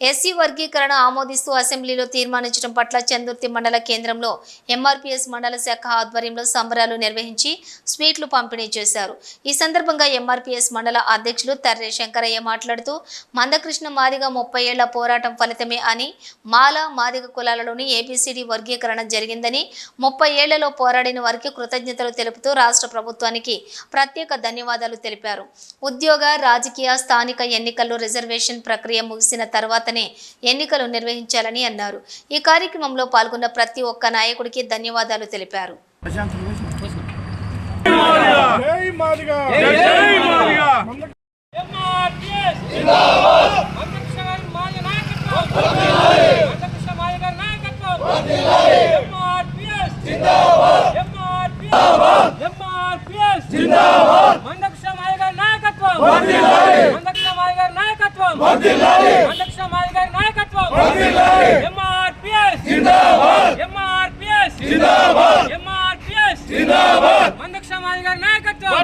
SC వర్గీకరణ ఆమోదిస్తూ అసెంబ్లీలో తీర్మానించడం పట్ల చందుర్తి మండల కేంద్రంలో ఎంఆర్పీఎస్ మండల శాఖ ఆధ్వర్యంలో సంబరాలు నిర్వహించి స్వీట్లు పంపిణీ చేశారు. ఈ సందర్భంగా ఎంఆర్పీఎస్ మండల అధ్యక్షులు తర్రే శంకరయ్య మాట్లాడుతూ మందకృష్ణ మాదిగ ముప్పై ఏళ్ళ పోరాటం ఫలితమే అని మాల మాదిగ కులాలలోని ఏబిసిడి వర్గీకరణ జరిగిందని ముప్పై ఏళ్ళలో పోరాడిన వారికి కృతజ్ఞతలు తెలుపుతూ రాష్ట్ర ప్రభుత్వానికి ప్రత్యేక ధన్యవాదాలు తెలిపారు. ఉద్యోగ రాజకీయ స్థానిక ఎన్నికల్లో రిజర్వేషన్ ప్రక్రియ ముగిసిన తర్వాత తర్వాతనే ఎన్నికలు నిర్వహించాలని అన్నారు. ఈ కార్యక్రమంలో పాల్గొన్న ప్రతి ఒక్క నాయకుడికి ధన్యవాదాలు తెలిపారు. జై మాదిగా ఎంఆర్పిఎస్ జిందాబాద్. మందకృష్ణ గారి మాయ నాయకత్వం వర్ధిల్లాలి మందకృష్ణ మాయ గారి నాయకత్వం ఎంఆర్పిఎస్ జిందాబాద్! ఎంఆర్పిఎస్ జిందాబాద్! ఎంఆర్పిఎస్ జిందాబాద్! గారి నాయకత్వం!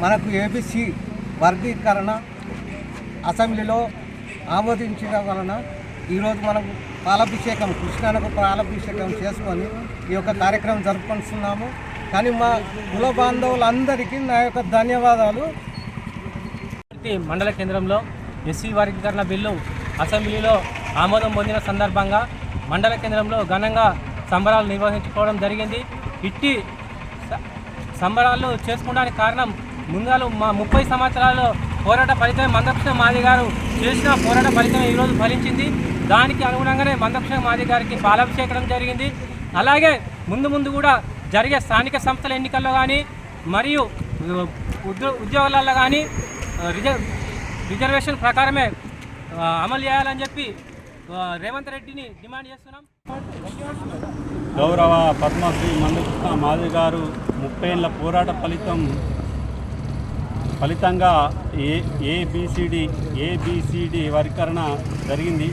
మనకు ఏబిసి వర్గీకరణ అసెంబ్లీలో ఆమోదించడం వలన ఈరోజు మనం పాలాభిషేకం కృష్ణానకు పాలాభిషేకం చేసుకొని ఈ యొక్క కార్యక్రమం జరుపుకుంటున్నాము. కానీ మా కుల బాంధవులందరికీ నా యొక్క ధన్యవాదాలు. మండల కేంద్రంలో ఎస్సీ వర్గీకరణ బిల్లు అసెంబ్లీలో ఆమోదం పొందిన సందర్భంగా మండల కేంద్రంలో ఘనంగా సంబరాలు నిర్వహించుకోవడం జరిగింది. ఇట్టి సంబరాలు చేసుకోవడానికి కారణం ముందుగా మా ముప్పై సంవత్సరాలు పోరాట ఫలితం మందకృష్ణ మాది గారు. చేసిన పోరాట ఫలితం ఈరోజు ఫలించింది. దానికి అనుగుణంగానే మందకృష్ణ మాది గారికి పాలాభిషేకం జరిగింది. అలాగే ముందు ముందు కూడా జరిగే స్థానిక సంస్థల ఎన్నికల్లో కానీ మరియు ఉద్యో ఉద్యోగాలలో కానీ రిజర్వ్ రిజర్వేషన్ ప్రకారమే అమలు చేయాలని చెప్పి రేవంత్ రెడ్డిని డిమాండ్ చేస్తున్నాం. గౌరవ పద్మశ్రీ మందకృష్ణ మాది గారు ముప్పై ఏళ్ళ పోరాట ఫలితం ఫలితంగా ఏ ఏబిసిడి ఏబిసిడి వర్గీకరణ జరిగింది.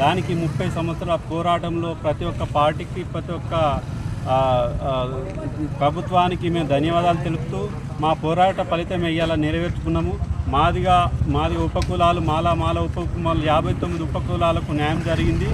దానికి ముప్పై సంవత్సరాల పోరాటంలో ప్రతి ఒక్క పార్టీకి ప్రతి ఒక్క ప్రభుత్వానికి మేము ధన్యవాదాలు తెలుపుతూ మా పోరాట ఫలితం వేయాలని నెరవేర్చుకున్నాము. మాదిగా మాది ఉపకులాలు మాలా మాల ఉపకులాలు యాభై తొమ్మిది ఉపకులాలకు న్యాయం జరిగింది.